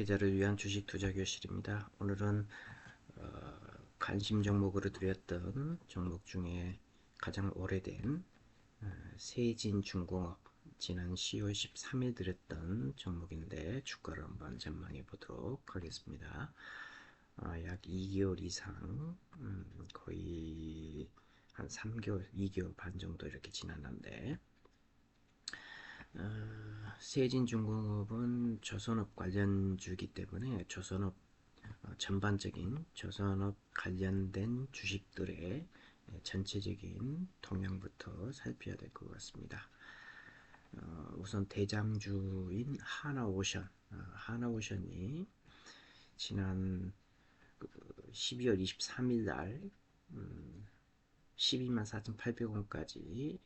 투자를 위한 주식 투자 교실입니다. 오늘은 어, 관심 종목으로 드렸던 종목 중에 가장 오래된 어, 세진중공업 지난 10월 13일 드렸던 종목인데 주가를 한번 전망해 보도록 하겠습니다. 어, 약 2개월 이상 음, 거의 한 3개월, 2개월 반 정도 이렇게 지났는데 어, 세진중공업은 조선업 관련주기 때문에 조선업 어, 전반적인 조선업 관련된 주식들의 전체적인 동향부터 살펴야 될 것 같습니다. 어, 우선 대장주인 하나오션, 어, 하나오션이 지난 12월 23일 날 음, 12만 4,800원까지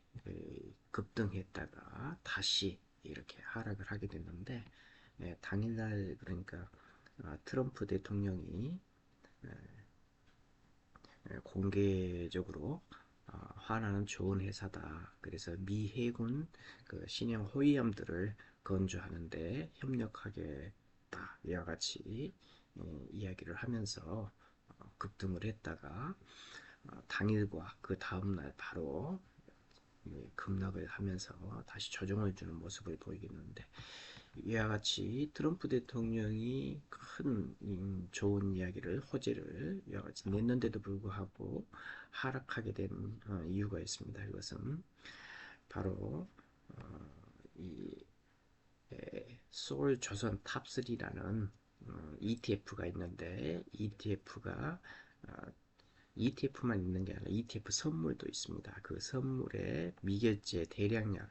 급등했다가 다시 이렇게 하락을 하게 됐는데 예, 당일날 그러니까 어, 트럼프 대통령이 예, 예, 공개적으로 어, 화나는 좋은 회사다. 그래서 미 해군 그 신형 호위함들을 건조하는데 협력하겠다. 이와 같이 이야기를 하면서 어, 급등을 했다가 어, 당일과 그 다음날 바로 급락을 하면서 다시 조정을 주는 모습을 보이겠는데 이와 같이 트럼프 대통령이 큰 좋은 이야기를 호재를 이와 같이 냈는데도 불구하고 하락하게 된 어, 이유가 있습니다. 이것은 바로 이 소울 조선 탑3라는 ETF가 있는데 ETF가 ETF만 있는 게 아니라 ETF 선물도 있습니다. 그 선물에 미결제 대량량,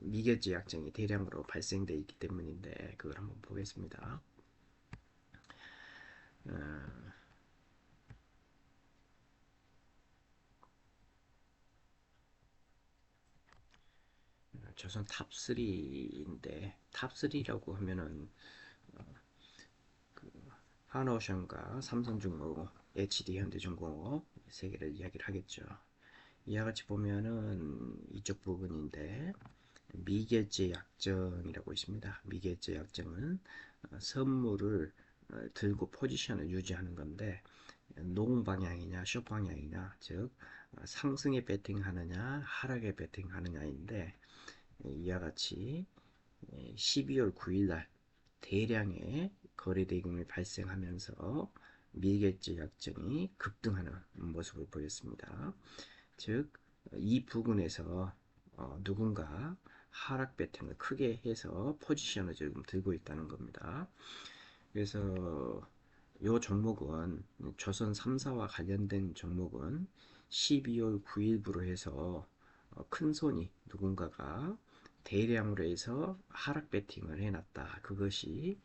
미결제 약정이 대량으로 발생되어 있기 때문인데 그걸 한번 보겠습니다. 어, 조선 탑3인데 탑3라고 하면은 어, 그 한오션과 삼성중공업 HD 현대중공업 세 개를 이야기를 하겠죠. 이와 같이 보면은 이쪽 부분인데 미결제 약정이라고 있습니다. 미결제 약정은 어, 선물을 어, 들고 포지션을 유지하는 건데 농 방향이냐 숏 방향이냐 즉 어, 상승에 베팅하느냐 하락에 베팅하느냐인데 이와 같이 12월 9일 날 대량의 거래 대금이 발생하면서 미결제 약정이 급등하는 모습을 보였습니다. 즉, 이 부분에서 어, 누군가 하락 배팅을 크게 해서 포지션을 지금 들고 있다는 겁니다. 그래서 이 종목은 조선 3사와 관련된 종목은 12월 9일부로 해서 어, 큰 손이 누군가가 대량으로 해서 하락 배팅을 해놨다. 그것이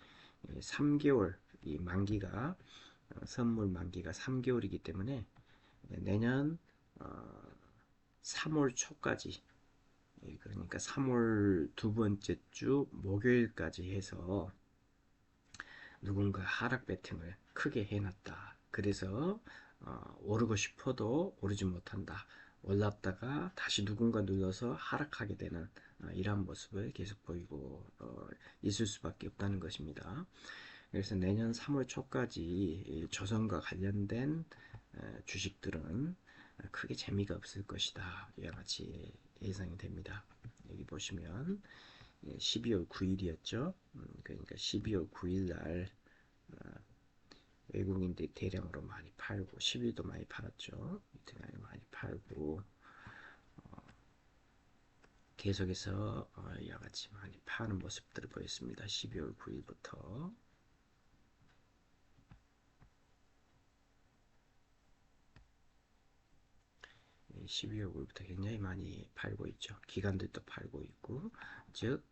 3개월 이 만기가 어, 선물 만기가 3개월이기 때문에 내년 3월 어, 초까지 예, 그러니까 3월 두 번째 주 목요일까지 해서 누군가 하락 배팅을 크게 해놨다. 그래서 어, 오르고 싶어도 오르지 못한다. 올랐다가 다시 누군가 눌러서 하락하게 되는 어, 이러한 모습을 계속 보이고 어, 있을 수밖에 없다는 것입니다. 그래서 내년 3월 초까지 조선과 관련된 주식들은 크게 재미가 없을 것이다. 이와 같이 예상이 됩니다. 여기 보시면 12월 9일이었죠. 음, 그러니까 12월 9일 날 어, 외국인들이 대량으로 많이 팔고 10일도 많이 팔았죠. 이틀 많이 팔고 어, 계속해서 이와 같이 많이 파는 모습들을 보였습니다. 12월 9일부터 12월 5일부터 굉장히 많이 팔고 있죠. 기관들도 팔고 있고, 즉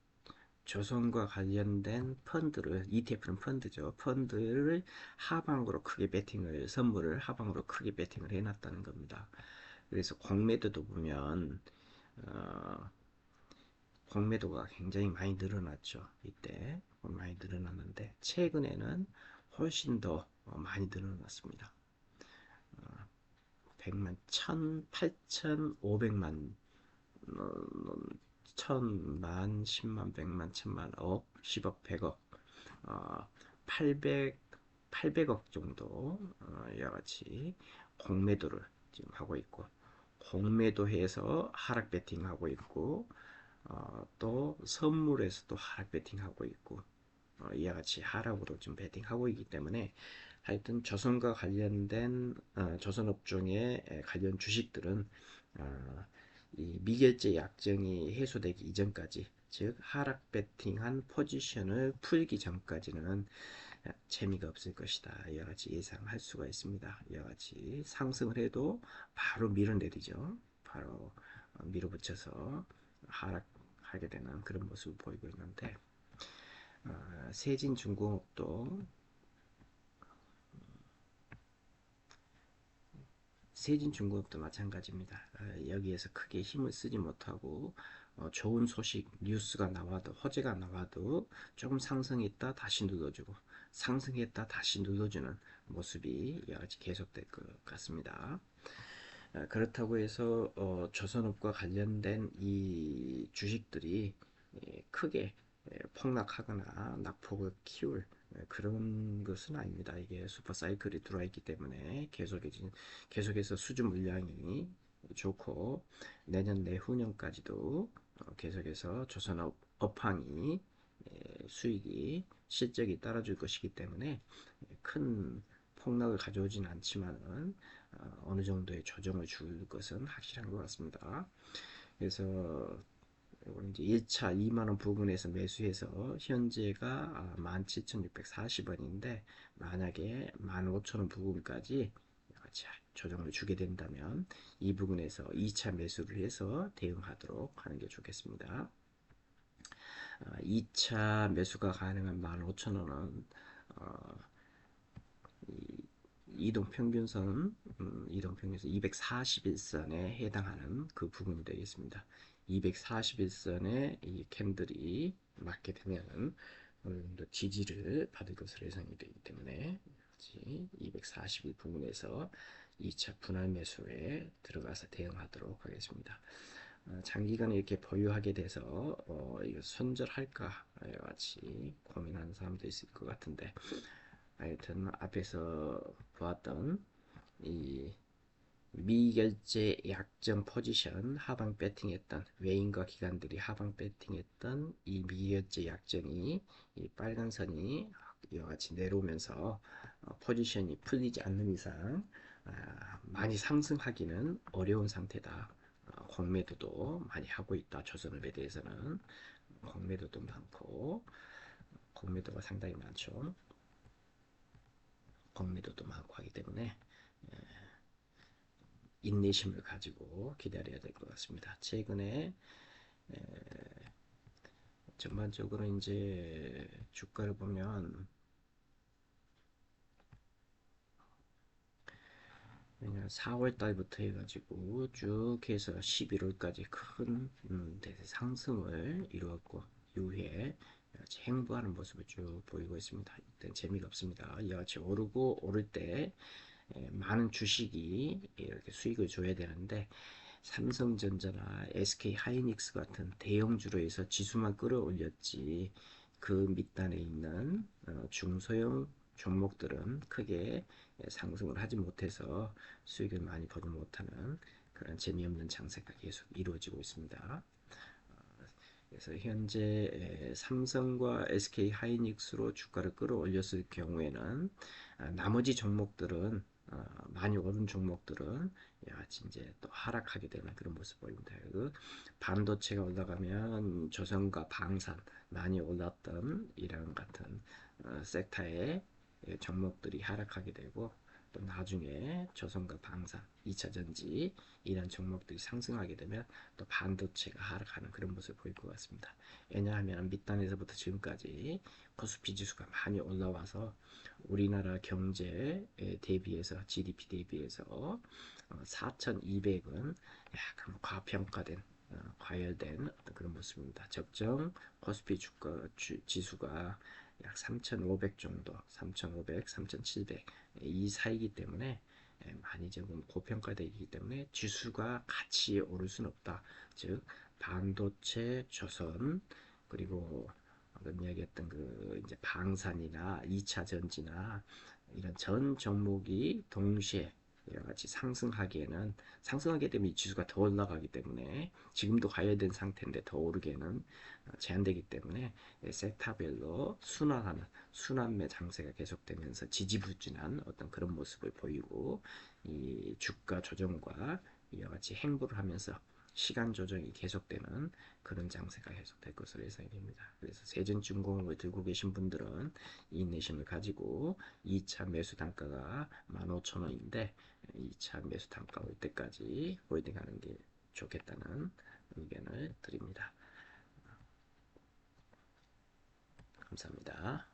조선과 관련된 펀드를 ETF는 펀드죠. 펀드를 하방으로 크게 베팅을 선물을 하방으로 크게 베팅을 해놨다는 겁니다. 그래서 공매도도 보면 어, 공매도가 굉장히 많이 늘어났죠. 이때 많이 늘어났는데 최근에는 훨씬 더 많이 늘어났습니다. 100만, 1000, 8천, 500만, 어, 천만, 10만, 100만, 천만, 억, 10억, 100억, 어, 800 800억 정도 어, 이와 같이 공매도를 지금 하고 있고 공매도해서 하락 베팅하고 있고 어, 또 선물에서도 하락 베팅하고 있고 어, 이와 같이 하락으로 좀 베팅하고 있기 때문에 하여튼 조선과 관련된 어, 조선업종의 관련 주식들은 어, 이 미결제 약정이 해소되기 이전까지 즉 하락 베팅한 포지션을 풀기 전까지는 재미가 없을 것이다. 이와 같이 예상할 수가 있습니다. 이와 같이 상승을 해도 바로 밀어내리죠. 바로 밀어붙여서 하락하게 되는 그런 모습을 보이고 있는데 어, 세진중공업도 세진 중공업도 마찬가지입니다. 어, 여기에서 크게 힘을 쓰지 못하고 어, 좋은 소식 뉴스가 나와도 허재가 나와도 조금 상승했다 다시 눌러주고 상승했다 다시 눌러주는 모습이 여하지 계속될 것 같습니다. 어, 그렇다고 해서 어, 조선업과 관련된 이 주식들이 예, 크게 예, 폭락하거나 낙폭을 키울 예, 그런 것은 아닙니다. 이게 슈퍼사이클이 들어와 있기 때문에 계속해서, 계속해서 수주 물량이 좋고 내년 내후년까지도 어, 계속해서 조선업 업황이 수익이 실적이 따라줄 것이기 때문에 큰 폭락을 가져오진 않지만은 어느 정도의 조정을 줄 것은 확실한 것 같습니다. 그래서 이제 1차 2만원 부근에서 매수해서 현재가 17,640원인데 만약에 15,000원 부근까지 조정을 주게 된다면 이 부분에서 2차 매수를 해서 대응하도록 하는 게 좋겠습니다. 2차 매수가 가능한 15,000원은 어, 이동 평균선 음, 이동 평균선 241선에 해당하는 그 부분이 되겠습니다. 241선에 이 캔들이 맞게 되면 어느 정도 지지를 받을 것으로 예상이 되기 때문에 241 부분에서 2차 분할 매수에 들어가서 대응하도록 하겠습니다. 어, 장기간 이렇게 보유하게 돼서 어, 이거 손절할까 같이 고민하는 사람도 있을 것 같은데 하여튼 앞에서 보았던 이 미결제 약정 포지션 하방 배팅했던 외인과 기관들이 하방 배팅했던 이 미결제 약정이 이 빨간 선이 이와 같이 내려오면서 어, 포지션이 풀리지 않는 이상 아, 많이 상승하기는 어려운 상태다. 어, 공매도도 많이 하고 있다. 조선업에 대해서는 공매도도 많고 공매도가 상당히 많죠. 공매도도 많고 하기 때문에 예, 인내심을 가지고 기다려야 될 것 같습니다. 최근에 예, 전반적으로 이제 주가를 보면 4월 달부터 해가지고 쭉 해서 11월까지 큰 음, 상승을 이루었고 이후에 행보하는 모습을 쭉 보이고 있습니다. 일단 재미가 없습니다. 이와 같이 오르고 오를 때 많은 주식이 이렇게 수익을 줘야 되는데 삼성전자나 SK 하이닉스 같은 대형주로 해서 지수만 끌어올렸지 그 밑단에 있는 어, 중소형 종목들은 크게 상승을 하지 못해서 수익을 많이 보지 못하는 그런 재미없는 장세가 계속 이루어지고 있습니다. 그래서 현재 삼성과 SK 하이닉스로 주가를 끌어올렸을 경우에는 아, 나머지 종목들은 어, 많이 오른 종목들은 야, 이제 또 하락하게 되는 그런 모습 보입니다. 그 반도체가 올라가면 조선과 방산 많이 올랐던 이런 같은 어, 섹터의 종목들이 하락하게 되고 또 나중에 조선과 방산, 2차 전지 이런 종목들이 상승하게 되면 또 반도체가 하락하는 그런 모습을 보일 것 같습니다. 왜냐하면 밑단에서부터 지금까지 코스피 지수가 많이 올라와서 우리나라 경제에 대비해서 GDP 대비해서 4,200은 어, 약간 과평가된 어, 과열된 그런 모습입니다. 적정 코스피 주가 주, 지수가 약 3,500 정도, 3,500, 3,700 이 사이기 때문에 예, 많이 조금 고평가되기 때문에 지수가 같이 오를 수는 없다. 즉 반도체, 조선 그리고 방금 이야기했던 그 이제 방산이나 2차 전지나 이런 전 종목이 동시에 이와 같이 상승하기에는 상승하게 되면 이 지수가 더 올라가기 때문에 지금도 가야 된 상태인데 더 오르기에는 제한되기 때문에 섹터별로 순환하는 순환매 장세가 계속되면서 지지부진한 어떤 그런 모습을 보이고 이 주가 조정과 이와 같이 행보를 하면서 시간 조정이 계속되는 그런 장세가 계속될 것으로 예상이 됩니다. 그래서 세전중공업을 들고 계신 분들은 인내심을 가지고 2차 매수 단가가 15,000원인데 2차 매수 단가 올 때까지 홀딩하는 게 좋겠다는 의견을 드립니다. 감사합니다.